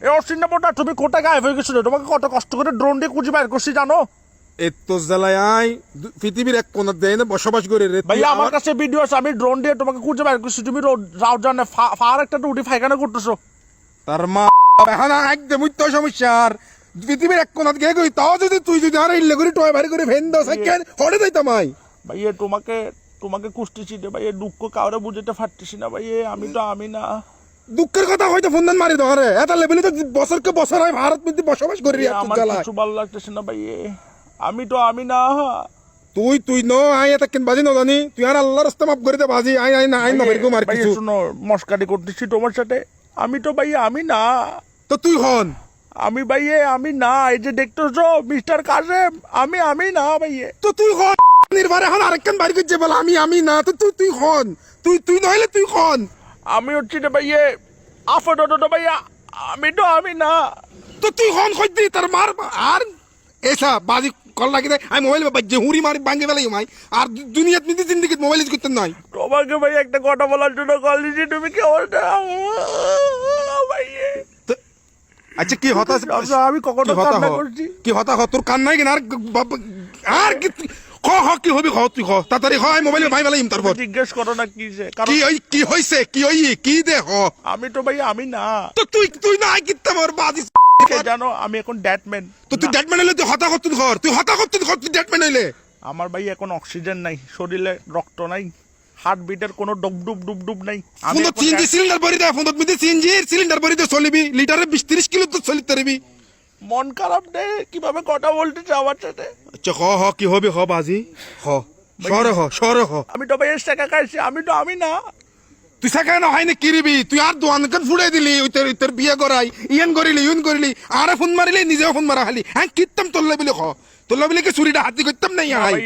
এ অসিন্নাপটা তুমি কোথায় গায়েব হয়ে গেছিল তোমাকে কত কষ্ট করে ড্রোন দিয়ে খুঁজে বের করছি জানো? এত জ্বালায় আই পৃথিবীর এক কোনার দেয় না বসবাস করে রে। ভাইয়া আমার কাছে ভিডিও আছে আমি ড্রোন দিয়ে তোমাকে খুঁজে বের করছি তুমি রাউজানে ফার একটা উঠি ফাইখানা করতেছো। তার মা এখন একদম তো সমস্যা আর পৃথিবীর এক কোনাত গিয়ে কই তাও যদি তুই যদি আর ইল্লে করে টয় বাড়ি করে ভেন দাও সাইকেল হড়ে যাইতাম আই ভাইয়া তোমাকে তোমাকে কুষ্টিছি রে ভাইয়া দুঃখ কাউরে বুঝতে পারতেছি না ভাইয়া আমি তো আমি না। দুঃখের কথা হয়তো ফোন দেন মারি ধরে। এত লেভেলে তো বছরকে বছর হয় ভারত মধ্যে বসবাস করি কিছু ভালো লাগতেছে না ভাইয়া আমি তো আমি না তুই তুই ন আই এত কেন বাজি ন জানি। তুই আর আল্লাহর রাস্তা মাফ করে দে বাজি। আই আই না আই না বেরকম আর কিছু। শোনো মস্কারি করতেছি তোমার সাথে। আমি তো ভাইয়া আমি না। তো তুই হন। আমি ভাইয়ে আমি না এই যে দেখতেছো মিস্টার কাসেম আমি আমি না ভাইয়ে তো তুই হন নির্বারে হন আরেকখান বাড়ি করছে বল আমি আমি না তো তুই তুই হন। তুই তুই নইলে তুই হন। আমি হচ্ছি রে ভাইয়ে আফটো ভাইয়া আমি তো আমি না। তো তুই হন কই তার মার আর? এসা বাজি কল লাগি দে। আমি মোবাইল বাজে হুড়ি মারি ভাঙে ফেলাই মাই। আর দুনিয়াত মিতে জিন্দিগি মোবাইল ইউজ করতে নাই। তোমাকে ভাই একটা কথা বলার জন্য কল দিয়েছি তুমি কি বলছো ভাইয়ে। আচ্ছা কি হতাশ আমি কখনো কান্না করছি? কি হতা তোর কান? নাই কিনা আর আর কি খ হ কি হবি খ তুই খ তাড়াতাড়ি হ আমি মোবাইল ভাই তারপর। জিজ্ঞেস করো না কি কি ওই কি হইছে কি ওই কি দে হ। আমি তো ভাই আমি না। তো তুই তুই না কিত্তা মোর বাজি জানো আমি এখন ড্যাটম্যান তো তুই ডেট হইলে তুই হতা করতুন ঘর তুই হতা করতুন ঘর তুই ডেট হইলে। আমার ভাই এখন অক্সিজেন নাই শরীরে রক্ত নাই হার্ট বিটের কোনো ডুব ডুব ডুব ডুব নাই। সিএনজি সিলিন্ডার ভরি দে ফোনত মিতে সিএনজি সিলিন্ডার ভরি দে চলিবি। লিটারে 20 30 কিলো তো চলিতে পারবি। মন খারাপ নে কীভাবে কথা বলতেছে আমার সাথে আচ্ছা হ হ কি হবে হ বাজি? হ সরে হ সরে হ। আমি তো ভাই টাকা খাইছি আমি তো আমি না। তুই সেখানে হয় না কিরিবি? তুই আর দোয়ান কান ফুড়ে দিলি ওই তোর তোর বিয়ে করাই ইয়ান করিলি ইউন করিলি আরে ফোন মারিলি নিজেও ফোন মারা হালি হ্যাঁ কিত্তাম তোল্লা বলে খ তোল্লা বলে কি চুরিটা হাতি করতাম নাই হাই ভাই,